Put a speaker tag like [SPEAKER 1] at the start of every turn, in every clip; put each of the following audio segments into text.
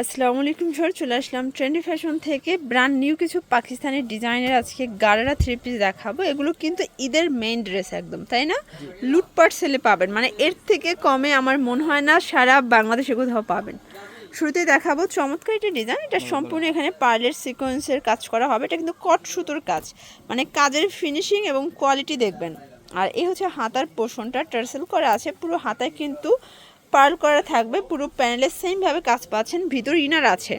[SPEAKER 1] আসসালামু আলাইকুম স্যার চলে আসলাম ট্রেন্ডি ফ্যাশন থেকে। ব্র্যান্ড নিউ কিছু পাকিস্তানি ডিজাইনের আজকে গারারা থ্রি পিস দেখাবো। এগুলো কিন্তু ঈদের মেইন ড্রেস একদম তাই না? লুটপাট সেলে পাবেন। মানে এর থেকে কমে আমার মনে হয় না সারা বাংলাদেশে কোথাও পাবেন। শুরুতে দেখাবো চমৎকার একটা ডিজাইন এটা সম্পূর্ণ এখানে পার্লের সিকোয়েন্সের কাজ করা হবে। এটা কিন্তু কট সুতোর কাজ। মানে কাজের ফিনিশিং এবং কোয়ালিটি দেখবেন। আর এই হচ্ছে হাতার পোষণটা। টার্সেল করা আছে। পুরো হাতায় কিন্তু পার্ল করা থাকবে পুরো প্যানেলে সেম ভাবে কাজ পাচ্ছেন ভিতর ইনার আছে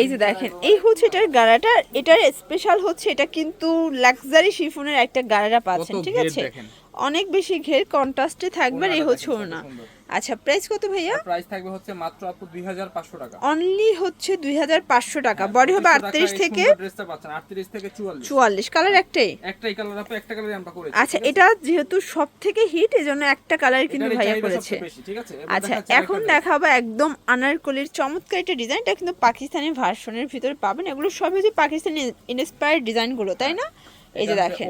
[SPEAKER 1] এই যে দেখেন এই হচ্ছে এটার গাড়াটা এটার স্পেশাল হচ্ছে এটা কিন্তু লাক্সারি শিফনের একটা গাড়াটা পাচ্ছেন ঠিক আছে। অনেক বেশি ঘের কন্ট্রাস্টে থাকবে এই হচ্ছে ওড়না আচ্ছা প্রাইস কত ভাইয়া?
[SPEAKER 2] প্রাইস থাকবে হচ্ছে মাত্র আপু 2500 টাকা।
[SPEAKER 1] অনলি হচ্ছে দুই হাজার পাঁচশো টাকা। বডি হবে
[SPEAKER 2] 2500 টাকায়
[SPEAKER 1] আটত্রিশ
[SPEAKER 2] এই
[SPEAKER 1] থেকে
[SPEAKER 2] ড্রেসটা পাচ্ছেন 38 থেকে 44
[SPEAKER 1] চুয়াল্লিশ। কালার একটাই?
[SPEAKER 2] একটাই কালার আপু একটা কালারই আমরা করেছি
[SPEAKER 1] আচ্ছা এটা যেহেতু সব থেকে হিট এজন্য একটা কালার কিন্তু ভাইয়া করেছে।
[SPEAKER 2] ঠিক আছে?
[SPEAKER 1] আচ্ছা এখন দেখাবো একদম আনারকলির চমৎকার একটা ডিজাইন এটা কিন্তু পাকিস্তানি ভার্সনের ভিতরে পাবেন। এগুলো সবই হচ্ছে পাকিস্তানি ইন্সপায়ার্ড ডিজাইনগুলো তাই না? এই যে দেখেন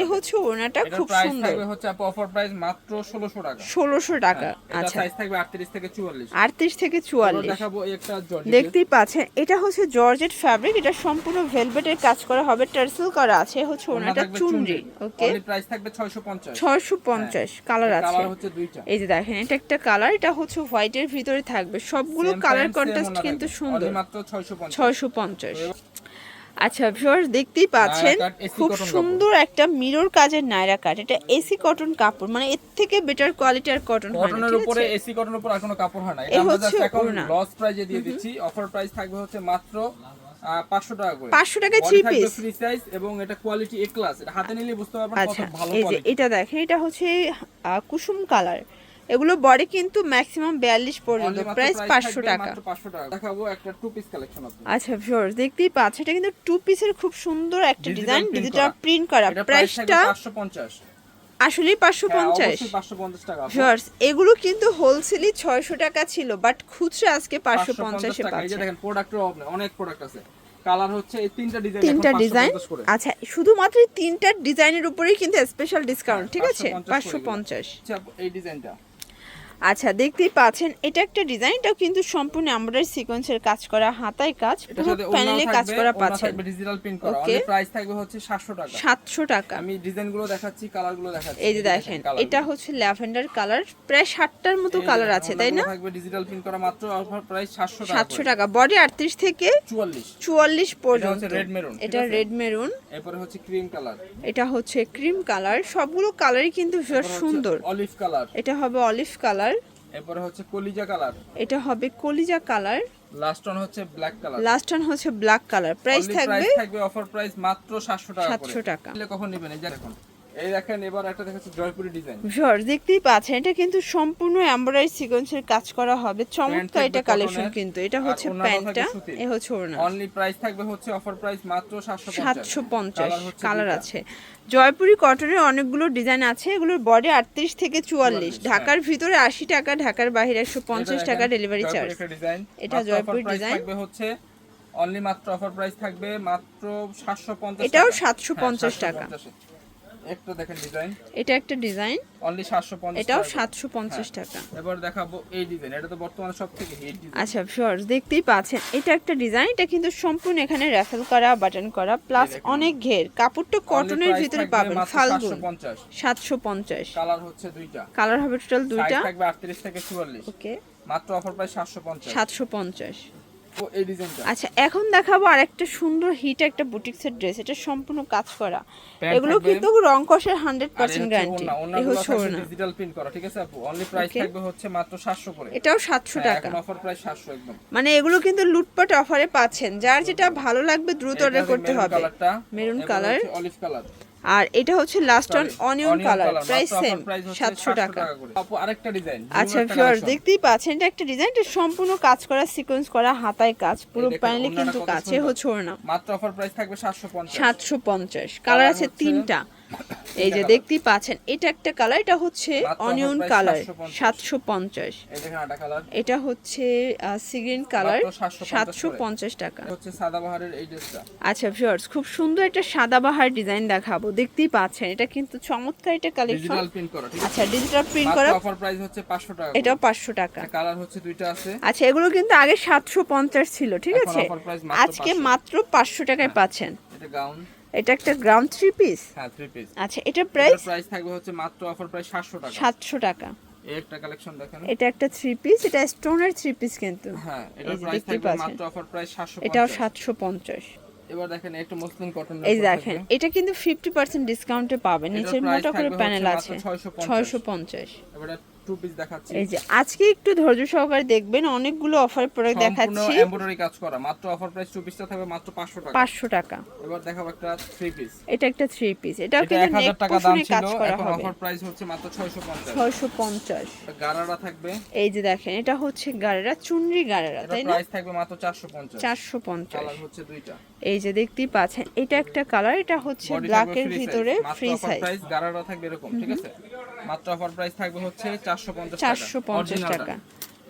[SPEAKER 1] এ হচ্ছে ওড়নাটা খুব সুন্দর।
[SPEAKER 2] হচ্ছে আপু অফার প্রাইস মাত্র 1600 টাকা।
[SPEAKER 1] ষোলোশো টাকা আচ্ছা।
[SPEAKER 2] সাইজ থাকবে 38 থেকে 44
[SPEAKER 1] আটত্রিশ থেকে
[SPEAKER 2] এবার
[SPEAKER 1] চুয়াল্লিশ।
[SPEAKER 2] দেখাবো একটা জর্জেট
[SPEAKER 1] দেখতেই পাচ্ছেন এটা হচ্ছে জর্জেট ফ্যাব্রিক এটা সম্পূর্ণ ভেলভেটের কাজ করা হবে টার্সেল করা আছে হচ্ছে ওড়নাটা চুনরি ওকে।
[SPEAKER 2] প্রাইস থাকবে 650
[SPEAKER 1] ছয়শো পঞ্চাশ কালার আছে।
[SPEAKER 2] কালার হচ্ছে দুইটা।
[SPEAKER 1] এই যে দেখেন এটা একটা কালার এটা হচ্ছে হোয়াইটের ভিতরে থাকবে। সবগুলো কালার কন্ট্রাস্ট কিন্তু সুন্দর।
[SPEAKER 2] মাত্র 650
[SPEAKER 1] ছয়শো পঞ্চাশ। আচ্ছা ভিউয়ার্স দেখতেই পাচ্ছেন খুব সুন্দর একটা মিরর কাজের নায়রা কাট এটা এসি কটন কাপড় মানে এর থেকে বেটার কোয়ালিটি আর কটন হয়
[SPEAKER 2] কটনের উপরে এসি কটনের উপর আর কোনো কাপড় হয় না। এটা আমরা জাস্ট এখন লস প্রাইজে দিয়ে দিচ্ছি। অফার প্রাইস থাকবে হচ্ছে মাত্র পাঁচশো টাকা করে।
[SPEAKER 1] 500 টাকায় three piece?
[SPEAKER 2] ফ্রি সাইজ এবং এটা কোয়ালিটি এ ক্লাস এটা হাতে নিলে বুঝতে পারবেন কত
[SPEAKER 1] আচ্ছা
[SPEAKER 2] ভালো
[SPEAKER 1] এই যে
[SPEAKER 2] কোয়ালিটি
[SPEAKER 1] এটা দেখেন এটা হচ্ছে কুসুম কালার এগুলো বডি কিন্তু ম্যাক্সিমাম বিয়াল্লিশ পর্যন্ত প্রাইস পাঁচশো টাকা।
[SPEAKER 2] মাত্র 500 টাকা। দেখাবো একটা টু পিস কালেকশন আছে
[SPEAKER 1] আচ্ছা ভিউয়ার্স দেখতেই পাচ্ছেন এটা কিন্তু টু পিসের খুব সুন্দর একটা ডিজাইন ডিজিটাল প্রিন্ট করা। প্রাইসটা
[SPEAKER 2] 550
[SPEAKER 1] আসলেই পাঁচশো
[SPEAKER 2] হ্যাঁ
[SPEAKER 1] পঞ্চাশ
[SPEAKER 2] অবশ্যই 550 টাকা।
[SPEAKER 1] ভিউয়ার্স এগুলো কিন্তু হোলসেলই ছয়শো টাকা ছিল বাট খুচরা আজকে পাঁচশো
[SPEAKER 2] 550
[SPEAKER 1] পঞ্চাশে
[SPEAKER 2] টাকা। এই যে
[SPEAKER 1] পাচ্ছে।
[SPEAKER 2] দেখেন প্রোডাক্টের অভাব নেই অনেক প্রোডাক্ট আছে। কালার হচ্ছে এই তিনটা ডিজাইন
[SPEAKER 1] তিনটা ডিজাইন আচ্ছা শুধুমাত্র তিনটা ডিজাইনের উপরেই কিন্তু স্পেশাল ডিসকাউন্ট ঠিক আছে?
[SPEAKER 2] 550
[SPEAKER 1] পাঁচশো পঞ্চাশ।
[SPEAKER 2] এই ডিজাইনটা
[SPEAKER 1] আচ্ছা দেখতেই পাচ্ছেন এটা একটা ডিজাইন এটাও কিন্তু সম্পূর্ণ এমব্রয়ডারি সিকোয়েন্সের কাজ করা হাতায় কাজ পুরো প্যানেলে কাজ করা পাচ্ছেন।
[SPEAKER 2] ডিজিটাল প্রিন্ট করা. অনলি প্রাইস থাকবে হচ্ছে 700 টাকা।
[SPEAKER 1] সাতশো টাকা।
[SPEAKER 2] আমি ডিজাইনগুলো দেখাচ্ছি কালারগুলো দেখাচ্ছি।
[SPEAKER 1] এই যে দেখেন এটা হচ্ছে ল্যাভেন্ডার কালার প্রায় ষাটটার মতো কালার আছে তাই না?
[SPEAKER 2] থাকবে ডিজিটাল প্রিন্ট করা মাত্র অফার প্রাইস 700 টাকা
[SPEAKER 1] সাতশো
[SPEAKER 2] করে।
[SPEAKER 1] টাকা বডি আটত্রিশ থেকে
[SPEAKER 2] 44
[SPEAKER 1] চুয়াল্লিশ পর্যন্ত।
[SPEAKER 2] হচ্ছে red maroon, ঠিক
[SPEAKER 1] এটা রেড মেরুন
[SPEAKER 2] এরপরে হচ্ছে ক্রিম কালার
[SPEAKER 1] এটা হচ্ছে ক্রিম কালার সবগুলো কালারই কিন্তু ভীষণ সুন্দর।
[SPEAKER 2] অলিভ কালার
[SPEAKER 1] এটা হবে অলিভ কালার
[SPEAKER 2] এরপরে হচ্ছে কলিজা কালার।
[SPEAKER 1] এটা হবে কলিজা কালার।
[SPEAKER 2] লাস্ট ওয়ান হচ্ছে ব্ল্যাক কালার
[SPEAKER 1] লাস্ট ওয়ান হচ্ছে ব্ল্যাক কালার প্রাইস থাকবে
[SPEAKER 2] প্রাইস থাকবে অফার প্রাইস মাত্র 700 টাকা
[SPEAKER 1] 700 টাকা।
[SPEAKER 2] তাহলে কখন নেবেন? এই যে দেখুন। এই দেখেন এবার একটা দেখাচ্ছি জয়পুরি ডিজাইন
[SPEAKER 1] ভিউয়ার্স দেখতেই পাচ্ছেন এটা কিন্তু সম্পূর্ণ এমব্রয়ডারি সিকোয়েন্সের কাজ করা হবে। চমৎকার এটা কালেকশন কিন্তু। এটা হচ্ছে প্যান্টটা এ হচ্ছে ওড়না।
[SPEAKER 2] অনলি প্রাইস থাকবে হচ্ছে অফার প্রাইস মাত্র 750
[SPEAKER 1] সাতশো পঞ্চাশ।
[SPEAKER 2] Colour হচ্ছে
[SPEAKER 1] কালার আছে। জয়পুরি কটনের অনেকগুলো ডিজাইন আছে। এগুলোর বডি আটত্রিশ থেকে চুয়াল্লিশ।
[SPEAKER 2] চুয়াল্লিশ,
[SPEAKER 1] ঢাকার ভিতরে আশি টাকা ঢাকার বাইরে একশো পঞ্চাশ টাকা ডেলিভারি চার্জ এটা জয়পুরি ডিজাইন
[SPEAKER 2] থাকবে হচ্ছে অনলি মাত্র অফার প্রাইস থাকবে মাত্র 750
[SPEAKER 1] এটাও
[SPEAKER 2] টাকা।
[SPEAKER 1] 750
[SPEAKER 2] হ্যাঁ,
[SPEAKER 1] টাকা।
[SPEAKER 2] একটা দেখেন ডিজাইন
[SPEAKER 1] এটা একটা ডিজাইন
[SPEAKER 2] অনলি 750
[SPEAKER 1] এটাও 750
[SPEAKER 2] হ্যাঁ।
[SPEAKER 1] টাকা।
[SPEAKER 2] এবার দেখাবো এই ডিজাইন এটা তো বর্তমানে সবথেকে হিট ডিজাইন
[SPEAKER 1] আচ্ছা ভিউয়ার্স দেখতেই পাচ্ছেন এটা একটা ডিজাইন এটা কিন্তু সম্পূর্ণ এখানে র্যাফেল করা বাটন করা প্লাস অনেক ঘের। কাপড়টা কটনের ভিতরে পাবেন ফাল্গুন
[SPEAKER 2] 750 কালার হচ্ছে দুইটা।
[SPEAKER 1] কালার হবে টোটাল দুইটা।
[SPEAKER 2] থাকবে 38 থেকে 44
[SPEAKER 1] ওকে
[SPEAKER 2] মাত্র অফার প্রাইস 750 750
[SPEAKER 1] আচ্ছা এখন দেখাবো আরেকটা সুন্দর হিট একটা বুটিক্সের ড্রেস এটা সম্পূর্ণ কাজ করা। এগুলো কিন্তু রং কষের hundred percent guarantee
[SPEAKER 2] digital print করা ঠিক আছে আপু? অনলি প্রাইস থাকবে হচ্ছে মাত্র 700 করে।
[SPEAKER 1] এটাও সাতশো
[SPEAKER 2] হ্যাঁ,
[SPEAKER 1] টাকা।
[SPEAKER 2] অফার প্রাইস 700 একদম।
[SPEAKER 1] মানে এগুলো কিন্তু লুটপাট অফারে পাচ্ছেন। যার যেটা ভালো লাগবে দ্রুত অর্ডার করতে হবে। মেরুন কালার
[SPEAKER 2] অলিভ কালার
[SPEAKER 1] আর এটা হচ্ছে last on onion colour price same সাতশো টাকা।
[SPEAKER 2] করে। আপু আরেকটা ডিজাইন
[SPEAKER 1] আচ্ছা ভিউয়ার্স দেখতেই পাচ্ছেন এটা একটা ডিজাইন এটা সম্পূর্ণ কাজ করা সিকোয়েন্স করা হাতায় কাজ পুরো প্যানেলে কিন্তু কাছে। হচ্ছে ওড়না।
[SPEAKER 2] মাত্র অফার প্রাইস থাকবে 750
[SPEAKER 1] সাতশো পঞ্চাশ। কালার আছে তিনটা। এই যে দেখতেই পাচ্ছেন এটা একটা কালার এটা হচ্ছে অনিয়ন কালার সাতশো পঞ্চাশ। এটা হচ্ছে সিগ্রিন কালার সাতশো পঞ্চাশ টাকা। আচ্ছা ভিউয়ার্স খুব সুন্দর একটা সাদাবাহার ডিজাইন দেখাবো দেখতেই পাচ্ছেন এটা কিন্তু চমৎকার একটা কালেকশন আচ্ছা ডিজিটাল প্রিন্ট করা।
[SPEAKER 2] অফার প্রাইস হচ্ছে 500 টাকা
[SPEAKER 1] এটাও পাঁচশো টাকা।
[SPEAKER 2] কালার হচ্ছে দুইটা আছে।
[SPEAKER 1] আচ্ছা এগুলো কিন্তু আগে সাতশো পঞ্চাশ ছিল ঠিক আছে?
[SPEAKER 2] মাত্র
[SPEAKER 1] আজকে
[SPEAKER 2] 500
[SPEAKER 1] মাত্র পাঁচশো টাকায় পাচ্ছেন।
[SPEAKER 2] এটা গাউন
[SPEAKER 1] এটা একটা গ্রাম থ্রি পিস
[SPEAKER 2] হ্যাঁ থ্রি পিস
[SPEAKER 1] আচ্ছা এটার প্রাইস
[SPEAKER 2] প্রাইস থাকবে হচ্ছে মাত্র অফার প্রাইস 700 টাকা।
[SPEAKER 1] সাতশো টাকা।
[SPEAKER 2] এই একটা কালেকশন দেখেন।
[SPEAKER 1] এটা একটা থ্রি পিস এটা স্টোনের থ্রি পিস কিন্তু।
[SPEAKER 2] হ্যাঁ
[SPEAKER 1] এটা
[SPEAKER 2] প্রাইস থাকবে মাত্র অফার প্রাইস 750
[SPEAKER 1] এটাও সাতশো পঞ্চাশ।
[SPEAKER 2] এবার দেখেন একটা মসলিন কটন
[SPEAKER 1] এই দেখেন এটা কিন্তু ফিফটি পার্সেন্ট ডিসকাউন্টে পাবেন। নিচের মোটা করে প্যানেল আছে।
[SPEAKER 2] মাত্র 650
[SPEAKER 1] ছয়শো পঞ্চাশ।
[SPEAKER 2] এবার টু পিস দেখাচ্ছি।
[SPEAKER 1] এই যে আজকে একটু ধৈর্য সহকারে দেখবেন অনেকগুলো অফার প্রোডাক্ট দেখাচ্ছি।
[SPEAKER 2] এমব্রয়ডারি কাজ করা। মাত্র অফার প্রাইস টু পিসটা থাকবে মাত্র 500 টাকা।
[SPEAKER 1] পাঁচশো টাকা।
[SPEAKER 2] এবার দেখাবো একটা থ্রি পিস
[SPEAKER 1] এটা একটা থ্রি পিস
[SPEAKER 2] এটা
[SPEAKER 1] কিন্তু নেক
[SPEAKER 2] 1000 টাকা দাম ছিল এখন অফার প্রাইস হচ্ছে মাত্র 650
[SPEAKER 1] ছয়শো পঞ্চাশ।
[SPEAKER 2] গারারা থাকবে।
[SPEAKER 1] এই যে দেখেন এটা হচ্ছে গাড়েরা চুনরি
[SPEAKER 2] এটা
[SPEAKER 1] তাই না?
[SPEAKER 2] প্রাইস থাকবে মাত্র 450
[SPEAKER 1] চারশো পঞ্চাশ।
[SPEAKER 2] কালার হচ্ছে দুইটা।
[SPEAKER 1] এই যে দেখতেই পাচ্ছেন এটা একটা কালার এটা হচ্ছে ব্ল্যাকের
[SPEAKER 2] থাকবে
[SPEAKER 1] ভিতরে ফ্রি সাইজ
[SPEAKER 2] গারারা থাকবে এরকম ঠিক আছে? মাত্র অফার প্রাইস থাকবে হচ্ছে 450 টাকা।
[SPEAKER 1] চারশো পঞ্চাশ
[SPEAKER 2] Original
[SPEAKER 1] টাকা।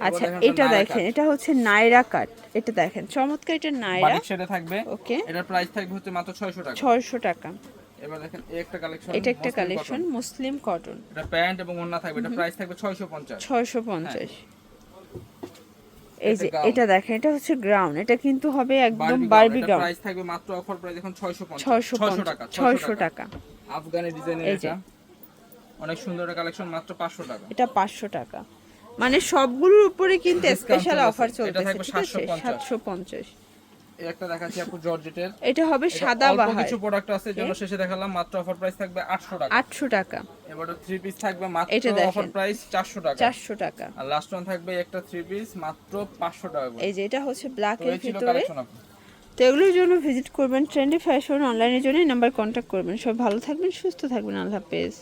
[SPEAKER 1] আচ্ছা এটা দেখেন এটা হচ্ছে নাইরা কাট এটা দেখেন চমৎকার এটা নাইরা
[SPEAKER 2] বাটিক শেডে থাকবে।
[SPEAKER 1] ওকে।
[SPEAKER 2] এটার প্রাইস থাকবে হচ্ছে মাত্র 600 টাকা।
[SPEAKER 1] ছয়শো টাকা।
[SPEAKER 2] এবার দেখেন এই একটা কালেকশন
[SPEAKER 1] এটা একটা কালেকশন মুসলিম কটন
[SPEAKER 2] এটা প্যান্ট এবং ওড়না থাকবে এটা প্রাইস থাকবে 650
[SPEAKER 1] ছয়শো পঞ্চাশ। এই যে
[SPEAKER 2] এটা
[SPEAKER 1] দেখেন এটা হচ্ছে গ্রাউন্ড এটা কিন্তু হবে একদম
[SPEAKER 2] বারবি
[SPEAKER 1] গ্রাউন্ড
[SPEAKER 2] প্রাইস থাকবে মাত্র অফার প্রাইস এখন 650
[SPEAKER 1] ছয়শো
[SPEAKER 2] 600 টাকা
[SPEAKER 1] ছয়শো টাকা।
[SPEAKER 2] আফগানি ডিজাইনের এটা। অনেক সুন্দর কালেকশন মাত্র 500 টাকা।
[SPEAKER 1] এটা পাঁচশো টাকা। মানে সবগুলোর উপরে কিন্তু স্পেশাল। অফার
[SPEAKER 2] এটা
[SPEAKER 1] চলতেছে
[SPEAKER 2] থাকবে
[SPEAKER 1] ঠিক আছে?
[SPEAKER 2] 750 এই একটা দেখাচ্ছি আপু জর্জেটের।
[SPEAKER 1] এটা হবে সাদা বাহার।
[SPEAKER 2] কিছু প্রোডাক্ট আছে শেষে দেখালাম মাত্র অফার প্রাইস থাকবে 800 টাকা।
[SPEAKER 1] আটশো টাকা।
[SPEAKER 2] এবারে থ্রি পিস থাকবে মাত্র অফার প্রাইস 400 টাকা।
[SPEAKER 1] চারশো টাকা।
[SPEAKER 2] আর লাস্ট ওয়ান থাকবে একটা থ্রি পিস মাত্র 500 টাকা
[SPEAKER 1] এই যে এটা হচ্ছে
[SPEAKER 2] এই ছিল
[SPEAKER 1] ভিতরে। তো এগুলোর জন্য ভিজিট করবেন ট্রেন্ডি ফ্যাশন অনলাইনের জন্য। নাম্বার কন্ট্যাক্ট করবেন। সব ভালো থাকবেন সুস্থ থাকবেন। আল্লাহ হাফেজ।